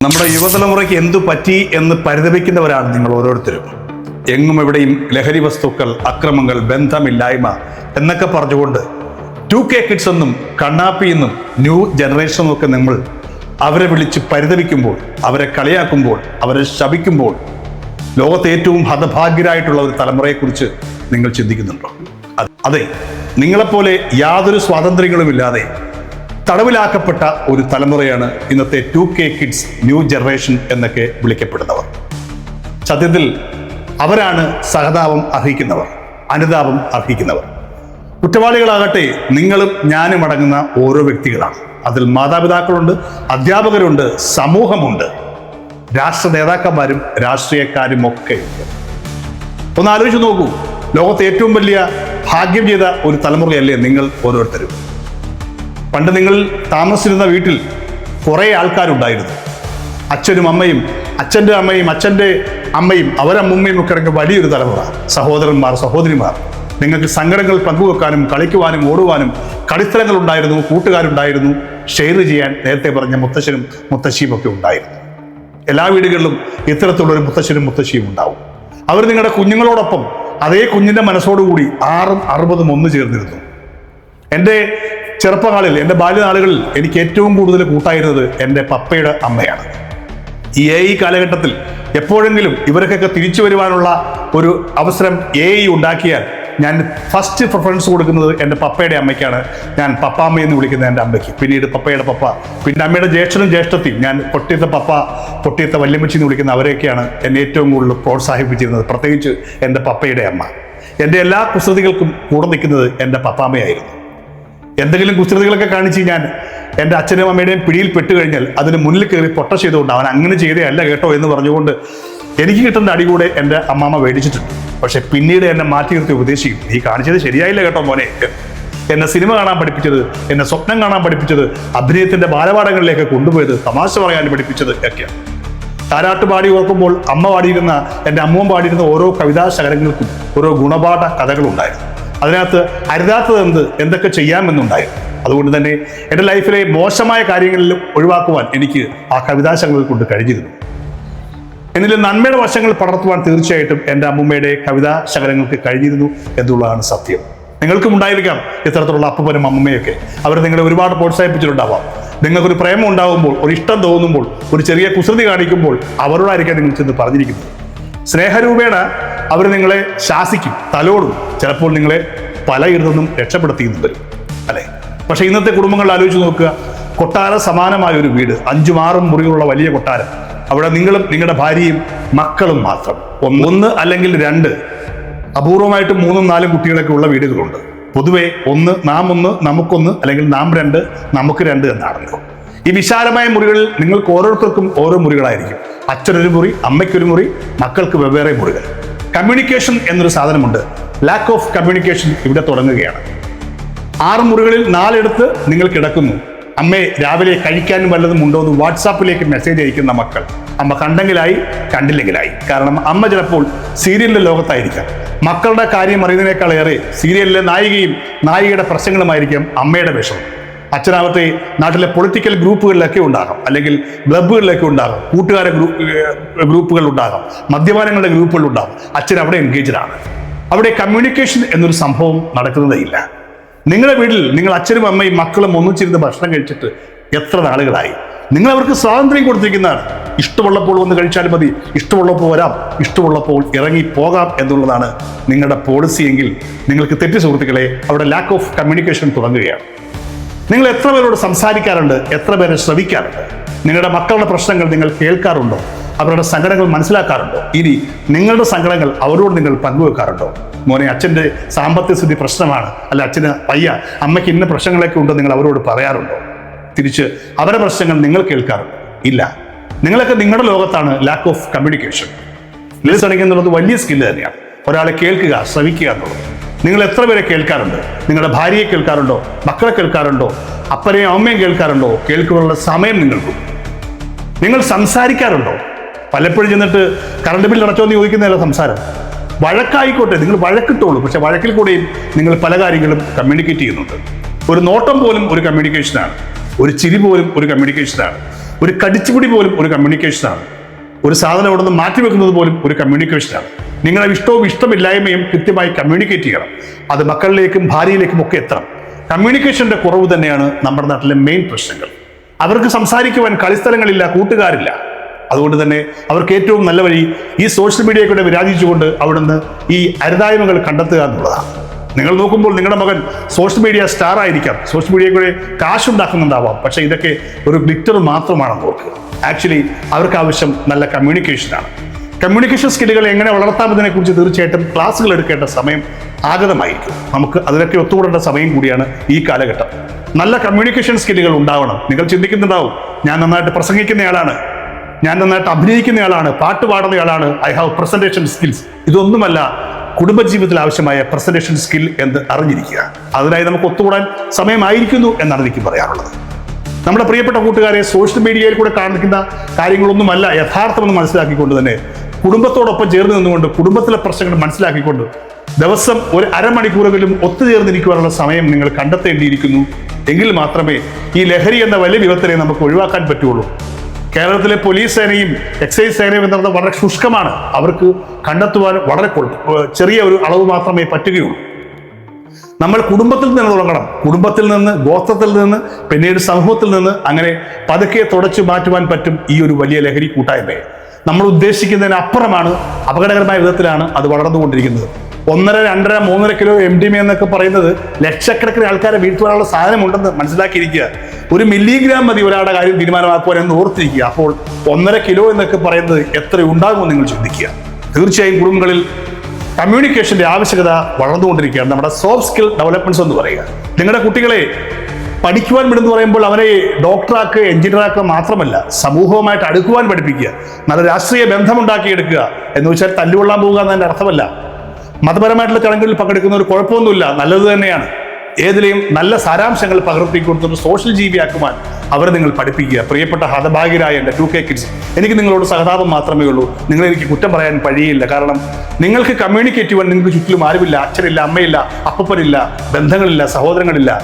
നമ്മുടെ യുവതലമുറയ്ക്ക് എന്തു പറ്റി എന്ന് പരിതപിക്കുന്നവരാണ് നിങ്ങൾ ഓരോരുത്തരും. എങ്ങും എവിടെയും ലഹരി വസ്തുക്കൾ അക്രമങ്ങൾ ബന്ധമില്ലായ്മ എന്നൊക്കെ പറഞ്ഞുകൊണ്ട് ടു കെ കിഡ്സ് എന്നും കണ്ണാപ്പി എന്നും ന്യൂ ജനറേഷനും ഒക്കെ നമ്മൾ അവരെ വിളിച്ച് പരിതപിക്കുമ്പോൾ അവരെ കളിയാക്കുമ്പോൾ അവരെ ശപിക്കുമ്പോൾ ലോകത്തെ ഏറ്റവും ഹതഭാഗ്യരായിട്ടുള്ള ഒരു തലമുറയെക്കുറിച്ച് നിങ്ങൾ ചിന്തിക്കുന്നുണ്ടോ? അതെ നിങ്ങളെപ്പോലെ യാതൊരു സ്വാതന്ത്ര്യങ്ങളുമില്ലാതെ തടവിലാക്കപ്പെട്ട ഒരു തലമുറയാണ് ഇന്നത്തെ two K kids new generation എന്നൊക്കെ വിളിക്കപ്പെടുന്നവർ. സത്യത്തിൽ അവരാണ് സഹതാപം അർഹിക്കുന്നവർ അനുതാപം അർഹിക്കുന്നവർ. കുറ്റവാളികളാകട്ടെ നിങ്ങളും ഞാനും അടങ്ങുന്ന ഓരോ വ്യക്തികളാണ്. അതിൽ മാതാപിതാക്കളുണ്ട് അധ്യാപകരുണ്ട് സമൂഹമുണ്ട്. രാഷ്ട്ര നേതാക്കന്മാരും രാഷ്ട്രീയക്കാരും ഒക്കെ ഒന്ന് ആലോചിച്ച് നോക്കൂ. ലോകത്തെ ഏറ്റവും വലിയ ഭാഗ്യം ചെയ്ത ഒരു തലമുറയല്ലേ നിങ്ങൾ ഓരോരുത്തരും. പണ്ട് നിങ്ങൾ താമസിച്ചിരുന്ന വീട്ടിൽ കുറേ ആൾക്കാരുണ്ടായിരുന്നു. അച്ഛനും അമ്മയും അച്ഛന്റെ അമ്മയും അച്ഛന്റെ അമ്മയും അവരമ്മയും ഒക്കെ ഇറങ്ങിയ വലിയൊരു തലമുറ. സഹോദരന്മാർ സഹോദരിമാർ. നിങ്ങൾക്ക് സങ്കടങ്ങൾ പങ്കുവെക്കാനും കളിക്കുവാനും ഓടുവാനും കളിസ്ഥലങ്ങൾ ഉണ്ടായിരുന്നു കൂട്ടുകാരുണ്ടായിരുന്നു ഷെയർ ചെയ്യാൻ നേരത്തെ പറഞ്ഞ മുത്തശ്ശനും മുത്തശ്ശിയും ഒക്കെ ഉണ്ടായിരുന്നു. എല്ലാ വീടുകളിലും ഇത്തരത്തിലുള്ള ഒരു മുത്തശ്ശനും മുത്തശ്ശിയും ഉണ്ടാവും. അവർ നിങ്ങളുടെ കുഞ്ഞുങ്ങളോടൊപ്പം അതേ കുഞ്ഞിന്റെ മനസ്സോടുകൂടി ആറും അറുപതും ഒന്ന് ചേർന്നിരുന്നു. എന്റെ ചെറുപ്പകാലിൽ എന്റെ ബാല്യനാളുകളിൽ എനിക്ക് ഏറ്റവും കൂടുതൽ കൂട്ടായിരുന്നത് എന്റെ പപ്പയുടെ അമ്മയാണ്. ഈ എ ഐ കാലഘട്ടത്തിൽ എപ്പോഴെങ്കിലും ഇവർക്കൊക്കെ തിരിച്ചു വരുവാനുള്ള ഒരു അവസരം എ ഇ ഉണ്ടാക്കിയാൽ ഞാൻ ഫസ്റ്റ് പ്രിഫറൻസ് കൊടുക്കുന്നത് എന്റെ പപ്പയുടെ അമ്മയ്ക്കാണ്. ഞാൻ പപ്പാമ്മ എന്ന് വിളിക്കുന്നത് എന്റെ അമ്മയ്ക്ക്. പിന്നീട് പപ്പയുടെ പപ്പ. പിന്നെ അമ്മയുടെ ജ്യേഷ്ഠനും ജ്യേഷ്ഠത്തിയും ഞാൻ പൊട്ടിയത്തെ പപ്പ പൊട്ടിയത്തെ വല്യമ്മച്ചി എന്ന് വിളിക്കുന്ന അവരെയൊക്കെയാണ് എന്നെ ഏറ്റവും കൂടുതൽ പ്രോത്സാഹിപ്പിച്ചിരുന്നത്. പ്രത്യേകിച്ച് എന്റെ പപ്പയുടെ അമ്മ. എന്റെ എല്ലാ കുസൃതികൾക്കും കൂടെ നിൽക്കുന്നത് എന്റെ പപ്പാമ്മയായിരുന്നു. എന്തെങ്കിലും കുസൃതികളൊക്കെ കാണിച്ച് ഞാൻ എന്റെ അച്ഛനും അമ്മയുടെയും പിടിയിൽ പെട്ട് കഴിഞ്ഞാൽ അതിന് മുന്നിൽ കയറി പൊട്ട ചെയ്തുകൊണ്ട് അവൻ അങ്ങനെ ചെയ്തേ കേട്ടോ എന്ന് പറഞ്ഞുകൊണ്ട് എനിക്ക് കിട്ടുന്ന അടി കൂടെ എന്റെ അമ്മാമ്മ മേടിച്ചിട്ടുണ്ട്. പക്ഷെ പിന്നീട് എന്നെ മാറ്റി നിർത്തി ഉപദേശിക്കും. നീ കാണിച്ചത് ശരിയായില്ല കേട്ടോ മോനെ. എന്നെ സിനിമ കാണാൻ പഠിപ്പിച്ചത് എന്നെ സ്വപ്നം കാണാൻ പഠിപ്പിച്ചത് അഭിനയത്തിന്റെ ബാലപാഠങ്ങളിലേക്ക് കൊണ്ടുപോയത് തമാശ പറയാൻ പഠിപ്പിച്ചത് ഒക്കെയാണ്. താരാട്ട് പാടി ഓർക്കുമ്പോൾ അമ്മ പാടിയിരുന്ന എന്റെ അമ്മൂമ്മ പാടിയിരുന്ന ഓരോ കവിതാ ശകലങ്ങൾക്കും ഓരോ ഗുണപാഠ കഥകളുണ്ടായിരുന്നു. അതിനകത്ത് അരുതാത്തത് എന്ത് എന്തൊക്കെ ചെയ്യാമെന്നുണ്ടായിരുന്നു അതുകൊണ്ട് തന്നെ എന്റെ ലൈഫിലെ മോശമായ കാര്യങ്ങളിൽ ഒഴിവാക്കുവാൻ എനിക്ക് ആ കവിതാശങ്ങൾ കൊണ്ട് കഴിഞ്ഞിരുന്നു. എന്നിലെ നന്മയുടെ വശങ്ങൾ പടർത്തുവാൻ തീർച്ചയായിട്ടും എന്റെ അമ്മൂമ്മയുടെ കവിതാ ശകലങ്ങൾക്ക് കഴിഞ്ഞിരുന്നു എന്നുള്ളതാണ് സത്യം. നിങ്ങൾക്കും ഉണ്ടായിരിക്കാം ഇത്തരത്തിലുള്ള അപ്പനും അമ്മമ്മയൊക്കെ. അവർ നിങ്ങളെ ഒരുപാട് പ്രോത്സാഹിപ്പിച്ചിട്ടുണ്ടാവാം. നിങ്ങൾക്കൊരു പ്രേമം ഉണ്ടാകുമ്പോൾ ഒരു ഇഷ്ടം തോന്നുമ്പോൾ ഒരു ചെറിയ കുസൃതി കാണിക്കുമ്പോൾ അവരോടായിരിക്കാം നിങ്ങൾ ചെന്ന് പറഞ്ഞിരിക്കുന്നത്. സ്നേഹരൂപേണ അവർ നിങ്ങളെ ശാസിക്കും തലോടും. ചിലപ്പോൾ നിങ്ങളെ പലയിടത്തുനിന്നും രക്ഷപ്പെടുത്തിയെന്നും വരും അല്ലേ? പക്ഷേ ഇന്നത്തെ കുടുംബങ്ങൾ ആലോചിച്ച് നോക്കുക കൊട്ടാര സമാനമായ ഒരു വീട് അഞ്ചും ആറും മുറിയുള്ള വലിയ കൊട്ടാരം. അവിടെ നിങ്ങളും നിങ്ങളുടെ ഭാര്യയും മക്കളും മാത്രം. ഒന്ന് അല്ലെങ്കിൽ രണ്ട്. അപൂർവമായിട്ട് മൂന്നും നാലും കുട്ടികളൊക്കെ ഉള്ള വീടുകളുണ്ട്. പൊതുവേ ഒന്ന് നാം ഒന്ന് നമുക്കൊന്ന് അല്ലെങ്കിൽ നാം രണ്ട് നമുക്ക് രണ്ട് എന്നാണല്ലോ. ഈ വിശാലമായ മുറികളിൽ നിങ്ങൾക്ക് ഓരോരുത്തർക്കും ഓരോ മുറികളായിരിക്കും. അച്ഛനൊരു മുറി അമ്മയ്ക്കൊരു മുറി മക്കൾക്ക് വെവ്വേറെ മുറികൾ. കമ്മ്യൂണിക്കേഷൻ എന്നൊരു സാധനമുണ്ട്. ലാക്ക് ഓഫ് കമ്മ്യൂണിക്കേഷൻ ഇവിടെ തുടങ്ങുകയാണ്. ആറ് മുറികളിൽ നാലിടത്ത് നിങ്ങൾ കിടക്കുന്നു. അമ്മേ രാവിലെ കഴിക്കാനും വല്ലതും ഉണ്ടോ എന്ന് വാട്സാപ്പിലേക്ക് മെസ്സേജ് അയക്കുന്ന മക്കൾ. അമ്മ കണ്ടെങ്കിലായി കണ്ടില്ലെങ്കിലായി. കാരണം അമ്മ ചിലപ്പോൾ സീരിയലിന്റെ ലോകത്തായിരിക്കാം. മക്കളുടെ കാര്യം അറിയുന്നതിനേക്കാളേറെ സീരിയലിലെ നായികയും നായികയുടെ പ്രശ്നങ്ങളുമായിരിക്കും അമ്മയുടെ വിഷമം അച്ഛനാവത്തെ നാട്ടിലെ പൊളിറ്റിക്കൽ ഗ്രൂപ്പുകളിലൊക്കെ ഉണ്ടാകാം. അല്ലെങ്കിൽ ക്ലബ്ബുകളിലൊക്കെ ഉണ്ടാകാം. കൂട്ടുകാര ഗ്രൂപ്പ് ഗ്രൂപ്പുകൾ ഉണ്ടാകാം. മദ്യപാനങ്ങളുടെ ഗ്രൂപ്പുകൾ ഉണ്ടാകാം. അച്ഛൻ അവിടെ എൻഗേജ്ഡ് ആണ്. അവിടെ കമ്മ്യൂണിക്കേഷൻ എന്നൊരു സംഭവം നടക്കുന്നതേ ഇല്ല. നിങ്ങളുടെ വീട്ടിൽ നിങ്ങൾ അച്ഛനും അമ്മയും മക്കളും ഒന്നിച്ചിരുന്ന് ഭക്ഷണം കഴിച്ചിട്ട് എത്ര നാളുകളായി? നിങ്ങൾ അവർക്ക് സ്വാതന്ത്ര്യം കൊടുത്തിരിക്കുന്നതാണ് ഇഷ്ടമുള്ളപ്പോൾ വന്ന് കഴിച്ചാൽ മതി ഇഷ്ടമുള്ളപ്പോൾ വരാം ഇഷ്ടമുള്ളപ്പോൾ ഇറങ്ങി പോകാം എന്നുള്ളതാണ് നിങ്ങളുടെ പോളിസി എങ്കിൽ നിങ്ങൾക്ക് തെറ്റ് സുഹൃത്തുക്കളെ അവിടെ ലാക്ക് ഓഫ് കമ്മ്യൂണിക്കേഷൻ തുടങ്ങുകയാണ്. നിങ്ങൾ എത്ര പേരോട് സംസാരിക്കാറുണ്ട്? എത്ര പേരെ ശ്രവിക്കാറുണ്ട്? നിങ്ങളുടെ മക്കളുടെ പ്രശ്നങ്ങൾ നിങ്ങൾ കേൾക്കാറുണ്ടോ? അവരുടെ സങ്കടങ്ങൾ മനസ്സിലാക്കാറുണ്ടോ? ഇനി നിങ്ങളുടെ സങ്കടങ്ങൾ അവരോട് നിങ്ങൾ പങ്കുവെക്കാറുണ്ടോ? മോനെ അച്ഛന്റെ സാമ്പത്തിക സ്ഥിതി പ്രശ്നമാണ്. അല്ല അച്ഛന് പയ്യ അമ്മയ്ക്ക് ഇന്ന പ്രശ്നങ്ങളൊക്കെ ഉണ്ടോ നിങ്ങൾ അവരോട് പറയാറുണ്ടോ? തിരിച്ച് അവരുടെ പ്രശ്നങ്ങൾ നിങ്ങൾ കേൾക്കാറുണ്ടോ? ഇല്ല. നിങ്ങളൊക്കെ നിങ്ങളുടെ ലോകത്താണ് ലാക്ക് ഓഫ് കമ്മ്യൂണിക്കേഷൻ ലിസണിങ് എന്നുള്ളത് വലിയ സ്കില്ല് തന്നെയാണ്. ഒരാളെ കേൾക്കുക ശ്രവിക്കുക എന്നുള്ളത്. നിങ്ങൾ എത്ര പേരെ കേൾക്കാറുണ്ട്? നിങ്ങളുടെ ഭാര്യയെ കേൾക്കാറുണ്ടോ? മക്കളെ കേൾക്കാറുണ്ടോ? അപ്പനെയും അമ്മയും കേൾക്കാറുണ്ടോ? കേൾക്കുവാനുള്ള സമയം നിങ്ങൾക്കും. നിങ്ങൾ സംസാരിക്കാറുണ്ടോ? പലപ്പോഴും ചെന്നിട്ട് കറണ്ട് ബിൽ അടച്ചോ എന്ന് ചോദിക്കുന്നതല്ല സംസാരം. വഴക്കായിക്കോട്ടെ നിങ്ങൾ വഴക്കിട്ടോളൂ. പക്ഷെ വഴക്കിൽ കൂടെയും നിങ്ങൾ പല കാര്യങ്ങളും കമ്മ്യൂണിക്കേറ്റ് ചെയ്യുന്നുണ്ട്. ഒരു നോട്ടം പോലും ഒരു കമ്മ്യൂണിക്കേഷനാണ് ഒരു ചിരി പോലും ഒരു കമ്മ്യൂണിക്കേഷനാണ് ഒരു കടിച്ചുപിടി പോലും ഒരു കമ്മ്യൂണിക്കേഷനാണ് ഒരു സാധനം അവിടെ നിന്ന് മാറ്റിവെക്കുന്നത് പോലും ഒരു കമ്മ്യൂണിക്കേഷനാണ് നിങ്ങളെ ഇഷ്ടവും ഇഷ്ടമില്ലായ്മയും കൃത്യമായി കമ്മ്യൂണിക്കേറ്റ് ചെയ്യണം. അത് മക്കളിലേക്കും ഭാര്യയിലേക്കും ഒക്കെ എത്തണം. കമ്മ്യൂണിക്കേഷന്റെ കുറവ് തന്നെയാണ് നമ്മുടെ നാട്ടിലെ മെയിൻ പ്രശ്നങ്ങൾ. അവർക്ക് സംസാരിക്കുവാൻ കളിസ്ഥലങ്ങളില്ല കൂട്ടുകാരില്ല. അതുകൊണ്ട് തന്നെ അവർക്ക് ഏറ്റവും നല്ല വഴി ഈ സോഷ്യൽ മീഡിയയിൽ കൂടെ വിരാജിച്ചുകൊണ്ട് അവിടുന്ന് ഈ അരുതായ്മകൾ കണ്ടെത്തുക എന്നുള്ളതാണ്. നിങ്ങൾ നോക്കുമ്പോൾ നിങ്ങളുടെ മകൻ സോഷ്യൽ മീഡിയ സ്റ്റാർ ആയിരിക്കാം. സോഷ്യൽ മീഡിയയിൽ കൂടെ കാശുണ്ടാക്കുന്നുണ്ടാവാം പക്ഷേ ഇതൊക്കെ ഒരു ഗ്ലിറ്റർ മാത്രമാണെന്ന് ഓർക്കുക. ആക്ച്വലി അവർക്ക് ആവശ്യം നല്ല കമ്മ്യൂണിക്കേഷനാണ് കമ്മ്യൂണിക്കേഷൻ സ്കില്ലുകൾ എങ്ങനെ വളർത്താമെന്നതിനെ കുറിച്ച് തീർച്ചയായിട്ടും ക്ലാസ്സുകൾ എടുക്കേണ്ട സമയം ആഗതമായിരിക്കും. നമുക്ക് അതിനൊക്കെ ഒത്തുകൂടേണ്ട സമയം കൂടിയാണ് ഈ കാലഘട്ടം. നല്ല കമ്മ്യൂണിക്കേഷൻ സ്കില്ലുകൾ ഉണ്ടാവണം. നിങ്ങൾ ചിന്തിക്കുന്നുണ്ടാവും ഞാൻ നന്നായിട്ട് പ്രസംഗിക്കുന്നയാളാണ്. ഞാൻ നന്നായിട്ട് അഭിനയിക്കുന്നയാളാണ്. പാട്ട് പാടുന്നയാളാണ്. ഐ ഹാവ് പ്രസന്റേഷൻ സ്കിൽസ് ഇതൊന്നുമല്ല കുടുംബജീവിതത്തിൽ ആവശ്യമായ പ്രസന്റേഷൻ സ്കിൽ എന്ന് അറിഞ്ഞിരിക്കുക. അതിനായി നമുക്ക് ഒത്തുകൂടാൻ സമയമായിരിക്കുന്നു എന്നാണ് എനിക്ക് പറയാറുള്ളത് നമ്മുടെ പ്രിയപ്പെട്ട കൂട്ടുകാരെ സോഷ്യൽ മീഡിയയിൽ കൂടെ കാണിക്കുന്ന കാര്യങ്ങളൊന്നുമല്ല യഥാർത്ഥമെന്ന് മനസ്സിലാക്കിക്കൊണ്ട് തന്നെ കുടുംബത്തോടൊപ്പം ചേർന്ന് നിന്നുകൊണ്ട് കുടുംബത്തിലെ പ്രശ്നങ്ങൾ മനസ്സിലാക്കിക്കൊണ്ട് ദിവസം ഒരു അരമണിക്കൂറെങ്കിലും ഒത്തുചേർന്നിരിക്കുവാനുള്ള സമയം നിങ്ങൾ കണ്ടെത്തേണ്ടിയിരിക്കുന്നു. എങ്കിൽ മാത്രമേ ഈ ലഹരി എന്ന വലിയ വിപത്തിനെ നമുക്ക് ഒഴിവാക്കാൻ പറ്റുള്ളൂ. കേരളത്തിലെ പോലീസ് സേനയും എക്സൈസ് സേനയും എന്ന് പറഞ്ഞാൽ വളരെ ശുഷ്കമാണ്. അവർക്ക് കണ്ടെത്തുവാൻ വളരെ ചെറിയ ഒരു അളവ് മാത്രമേ പറ്റുകയുള്ളൂ. നമ്മൾ കുടുംബത്തിൽ നിന്ന് തുടങ്ങണം. കുടുംബത്തിൽ നിന്ന് ഗോത്രത്തിൽ നിന്ന് പിന്നീട് സമൂഹത്തിൽ നിന്ന് അങ്ങനെ പതുക്കെ തുടച്ചു മാറ്റുവാൻ പറ്റും ഈ ഒരു വലിയ ലഹരി കൂട്ടായ്മയെ. നമ്മൾ ഉദ്ദേശിക്കുന്നതിന് അപ്പുറമാണ് അപകടകരമായ വിധത്തിലാണ് അത് വളർന്നുകൊണ്ടിരിക്കുന്നത്. ഒന്നര രണ്ടര മൂന്നര കിലോ എം ഡി എന്നൊക്കെ പറയുന്നത് ലക്ഷക്കണക്കിന് ആൾക്കാരെ വീഴ്ത്തുവാനുള്ള സാധനമുണ്ടെന്ന് മനസ്സിലാക്കിയിരിക്കുക. ഒരു മില്ലിഗ്രാം മതി ഒരാളുടെ കാര്യം തീരുമാനമാക്കുവാൻ എന്ന് ഓർത്തിരിക്കുക. അപ്പോൾ ഒന്നര കിലോ എന്നൊക്കെ പറയുന്നത് എത്ര ഉണ്ടാകുമെന്ന് നിങ്ങൾ ചിന്തിക്കുക. തീർച്ചയായും കുടുംബങ്ങളിൽ കമ്മ്യൂണിക്കേഷന്റെ ആവശ്യകത വളർന്നുകൊണ്ടിരിക്കുകയാണ്. നമ്മുടെ സോഫ്റ്റ് സ്കിൽ ഡെവലപ്മെന്റ്സ് എന്ന് പറയുക. നിങ്ങളുടെ കുട്ടികളെ പഠിക്കുവാൻ വിടുന്ന് പറയുമ്പോൾ അവരെ ഡോക്ടറാക്കുക എഞ്ചിനീയറാക്കുക മാത്രമല്ല സമൂഹവുമായിട്ട് അടുക്കുവാൻ പഠിപ്പിക്കുക. നല്ല രാഷ്ട്രീയ ബന്ധമുണ്ടാക്കിയെടുക്കുക. എന്ന് വെച്ചാൽ തല്ലുകൊള്ളാൻ പോകുക എന്നതിന്റെ അർത്ഥമല്ല. മതപരമായിട്ടുള്ള ചടങ്ങുകളിൽ പങ്കെടുക്കുന്ന ഒരു കുഴപ്പമൊന്നുമില്ല. നല്ലത് തന്നെയാണ്. ഏതിലെയും നല്ല സാരാംശങ്ങൾ പകർത്തിക്കൊടുത്തൊരു സോഷ്യൽ ജീവിയാക്കുവാൻ അവരെ നിങ്ങൾ പഠിപ്പിക്കുക. പ്രിയപ്പെട്ട ഹതഭാഗ്യരായ എന്റെ ടു കെ കിഡ്സ് എനിക്ക് നിങ്ങളോട് സഹതാപം മാത്രമേ ഉള്ളൂ. നിങ്ങൾ എനിക്ക് കുറ്റം പറയാൻ കഴിയില്ല. കാരണം നിങ്ങൾക്ക് കമ്മ്യൂണിക്കേറ്റ് ചെയ്യാൻ നിങ്ങൾക്ക് ചുറ്റിലും ആരുമില്ല. അച്ഛനില്ല അമ്മയില്ല അപ്പപ്പനില്ല ബന്ധങ്ങളില്ല സഹോദരങ്ങളില്ല.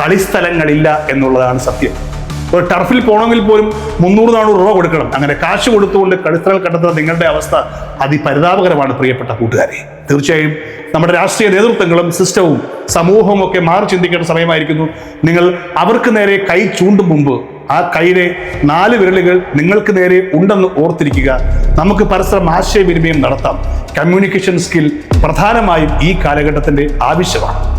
കളിസ്ഥലങ്ങളില്ല എന്നുള്ളതാണ് സത്യം. ഒരു ടർഫിൽ പോകണമെങ്കിൽ പോലും മുന്നൂറ് നാനൂറ് രൂപ കൊടുക്കണം. അങ്ങനെ കാശ് കൊടുത്തുകൊണ്ട് കളിസ്ഥലം കണ്ടെത്തുന്ന നിങ്ങളുടെ അവസ്ഥ അതിപരിതാപകരമാണ് പ്രിയപ്പെട്ട കൂട്ടുകാരെ. തീർച്ചയായും നമ്മുടെ രാഷ്ട്രീയ നേതൃത്വങ്ങളും സിസ്റ്റവും സമൂഹവും ഒക്കെ മാറി ചിന്തിക്കേണ്ട സമയമായിരിക്കുന്നു. നിങ്ങൾ അവർക്ക് നേരെ കൈ ചൂണ്ടും മുമ്പ് ആ കൈയിലെ നാല് വിരലുകൾ നിങ്ങൾക്ക് നേരെ ഉണ്ടെന്ന് ഓർത്തിരിക്കുക. നമുക്ക് പരസ്പരം ആശയവിനിമയം നടത്താം. കമ്മ്യൂണിക്കേഷൻ സ്കിൽ പ്രധാനമായും ഈ കാലഘട്ടത്തിന്റെ ആവശ്യമാണ്.